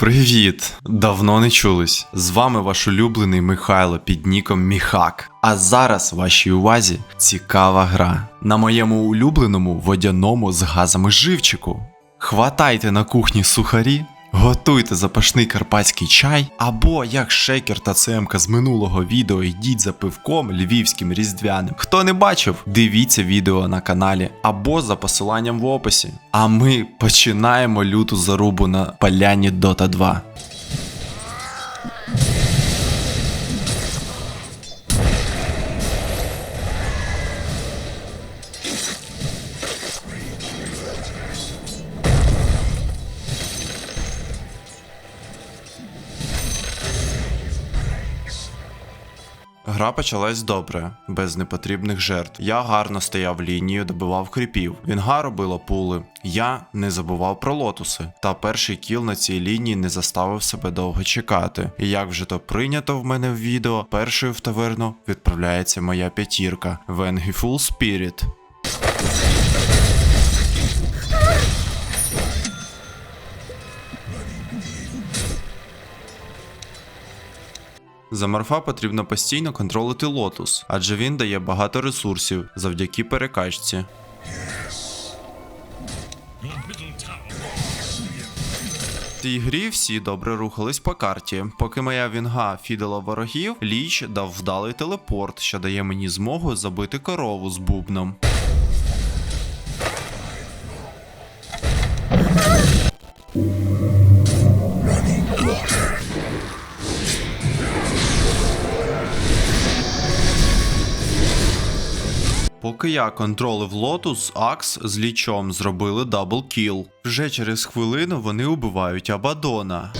Привіт! Давно не чулись. З вами ваш улюблений Михайло під ніком Міхак. А зараз вашій увазі цікава гра на моєму улюбленому водяному з газами живчику. Хватайте на кухні сухарі, готуйте запашний карпатський чай, або як шейкер та цемка з минулого відео йдіть за пивком львівським різдвяним. Хто не бачив, дивіться відео на каналі або за посиланням в описі. А ми починаємо люту зарубу на поляні Dota 2. Гра почалась добре, без непотрібних жертв. Я гарно стояв лінію, добивав кріпів. Вінга робила пули. Я не забував про лотуси. Та перший кіл на цій лінії не заставив себе довго чекати. І як вже то прийнято в мене в відео, першою в таверну відправляється моя п'ятірка Vengeful Spirit. За морфа потрібно постійно контролити лотус, адже він дає багато ресурсів завдяки перекачці. В цій грі всі добре рухались по карті. Поки моя вінга фідала ворогів, ліч дав вдалий телепорт, що дає мені змогу забити корову з бубном. Поки я контролив лотус, Акс з лічом зробили дабл кіл. Вже через хвилину вони убивають Абадона.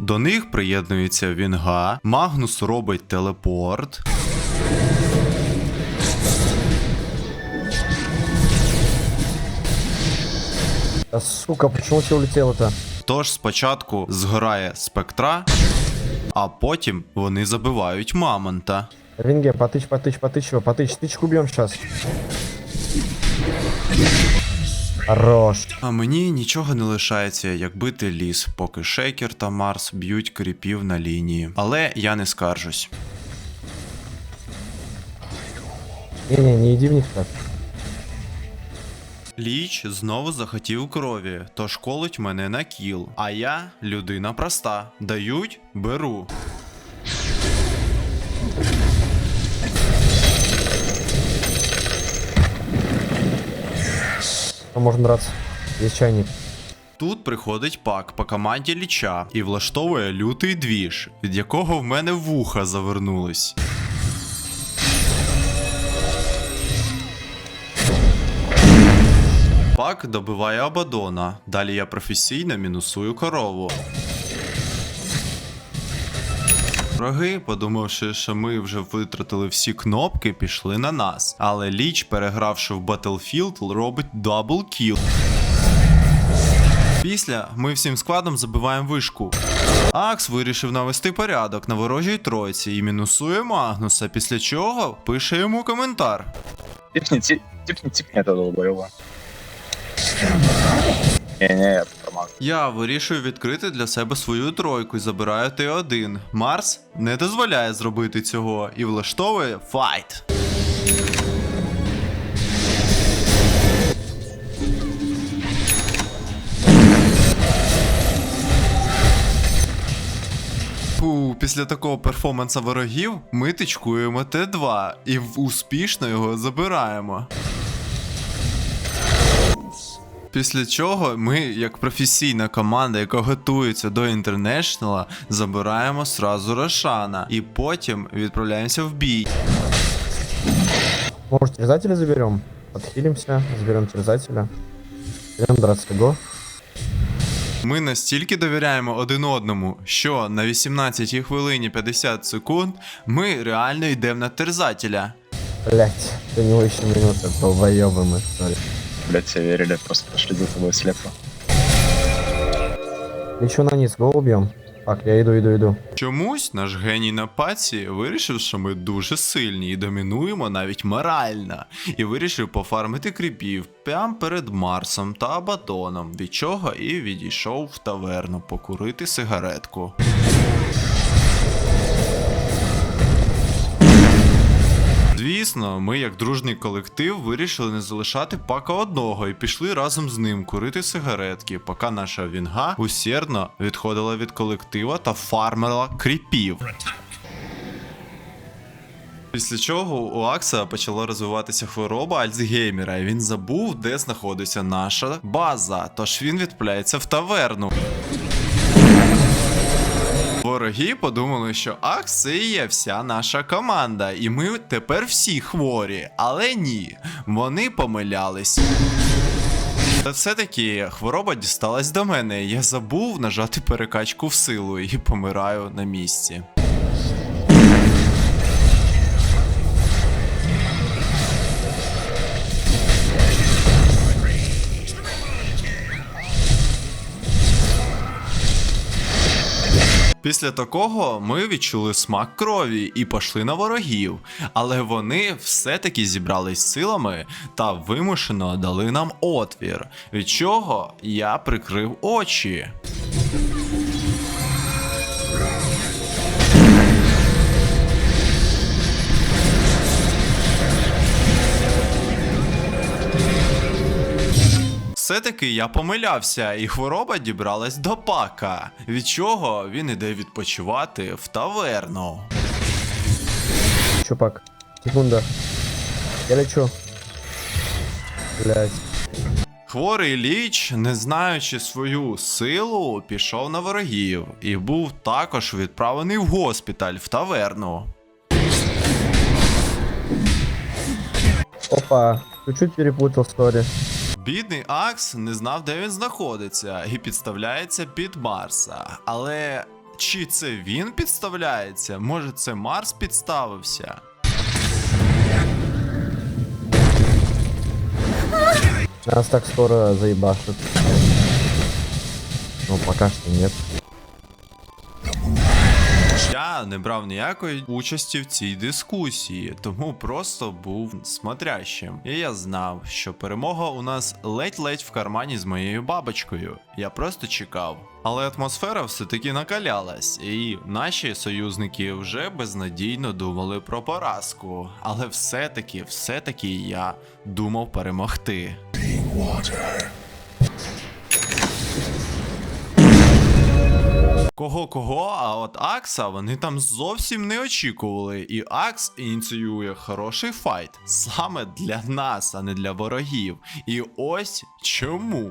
До них приєднується Вінга, Магнус робить телепорт. Да сука, почему все улетело-то? Тож спочатку згорає спектра, а потім вони забивають Мамонта. Ринге, потычь, потычь, потычь его, потычь, тычку бьем сейчас. Хорош. А мені нічого не лишається, як бити ліс, поки Шейкер та Марс б'ють кріпів на лінії. Але я не скаржусь. Не-не, не иди в них так. Ліч знову захотів крові, тож колить мене на кіл. А я людина проста. Дають, беру. Можно драться. Есть чайник. Тут приходить пак по команді ліча і влаштовує лютий двіж, від якого в мене вуха завернулись. Пак добиває Абадона. Далі я професійно мінусую корову. Враги, подумавши, що ми вже витратили всі кнопки, пішли на нас. Але ліч, перегравши в Battlefield, робить дабл кіл. Після ми всім складом забиваємо вишку. Акс вирішив навести порядок на ворожій тройці і мінусує Магнуса, після чого пише йому коментар. Типни, ти- типни, типни это долбоеба. Не-не, я. Я вирішую відкрити для себе свою тройку і забираю Т1. Марс не дозволяє зробити цього і влаштовує файт. Після такого перформанса ворогів ми тичкуємо Т2 і успішно його забираємо. Після чого ми, як професійна команда, яка готується до інтернешнала, забираємо сразу Рошана і потім відправляємося в бій. Может, терзателя заберем? Подхилимся, заберем терзателя. Идем драться, го. Ми настільки довіряємо один одному, що на 18 хвилині 50 секунд ми реально йдемо на терзателя. Блять, до него еще минута, долбоебы мы, что ли. Блять, все верили, просто пошли за тобой слепо. Лечу на низ, го убьем. Так, я иду, иду, иду. Чомусь наш геній на паці вирішив, що ми дуже сильні і домінуємо навіть морально, і вирішив пофармити кріпів прямо перед Марсом та Абадоном, від чого і відійшов в таверну покурити сигаретку. Звісно, ми, як дружний колектив, вирішили не залишати пака одного і пішли разом з ним курити сигаретки, поки наша вінга усердно відходила від колектива та фармила кріпів. Після чого у Акса почала розвиватися хвороба Альцгеймера, і він забув, де знаходиться наша база. Тож він відправляється в таверну. Вороги подумали, що Акс це і є вся наша команда, і ми тепер всі хворі. Але ні, вони помилялись. Та все-таки хвороба дісталась до мене. Я забув нажати перекачку в силу і помираю на місці. Після такого ми відчули смак крові і пішли на ворогів, але вони все-таки зібрались силами та вимушено дали нам отвір, від чого я прикрив очі. Все-таки я помилявся, і хвороба дібралась до пака, від чого він іде відпочивати в таверну. Чупак. Секунда. Я лечу. Блять. Хворий ліч, не знаючи свою силу, пішов на ворогів і був також відправлений в госпіталь в таверну. Опа. Чуть-чуть перепутал стори. Бідний Акс не знав, де він знаходиться, і підставляється під Марса. Але чи це він підставляється? Може, це Марс підставився? Нас так скоро заебашат. Ну, пока что нет. Не брав ніякої участі в цій дискусії, тому просто був смотрящим. І я знав, що перемога у нас ледь-ледь в кармані з моєю бабочкою. Я просто чекав. Але атмосфера все-таки накалялась, і наші союзники вже безнадійно думали про поразку. Але все-таки, все-таки я думав перемогти. Кого кого, а от Акса вони там зовсім не очікували. І Акс ініціює хороший файт саме для нас, а не для ворогів. І ось чому.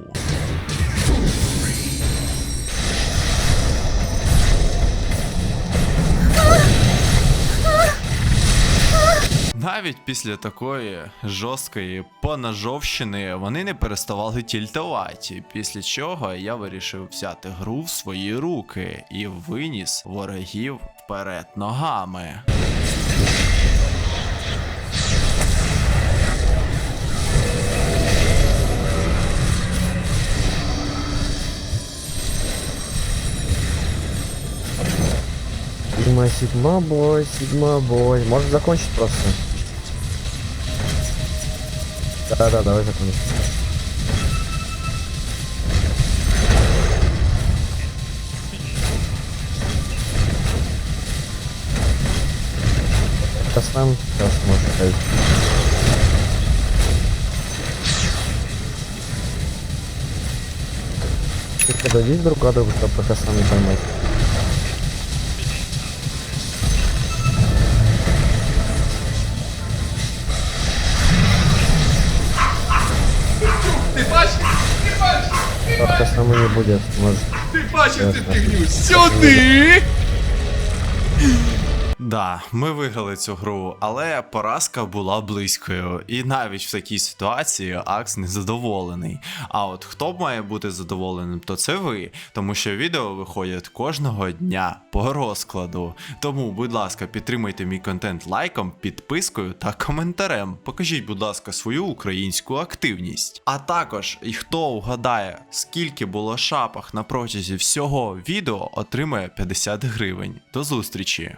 Навіть після такої жорсткої поножовщини вони не переставали тільтувати, після чого я вирішив взяти гру в свої руки і виніс ворогів вперед ногами. Сигма, сигма бой, сигма бой. Можешь закончить просто? Да-да, давай закончим. Сейчас нам, сейчас можешь ходить. Ты подойди друг к другу, чтобы пока сам не поймать. Будет, может. Ти бачиш цю фігню? Сюди! Да, ми виграли цю гру, але поразка була близькою. І навіть в такій ситуації Акс незадоволений. А от хто має бути задоволеним, то це ви, тому що відео виходять кожного дня по розкладу. Тому, будь ласка, підтримайте мій контент лайком, підпискою та коментарем. Покажіть, будь ласка, свою українську активність. А також, і хто вгадає, скільки було шапах на протязі всього відео, отримає 50 гривень. До зустрічі!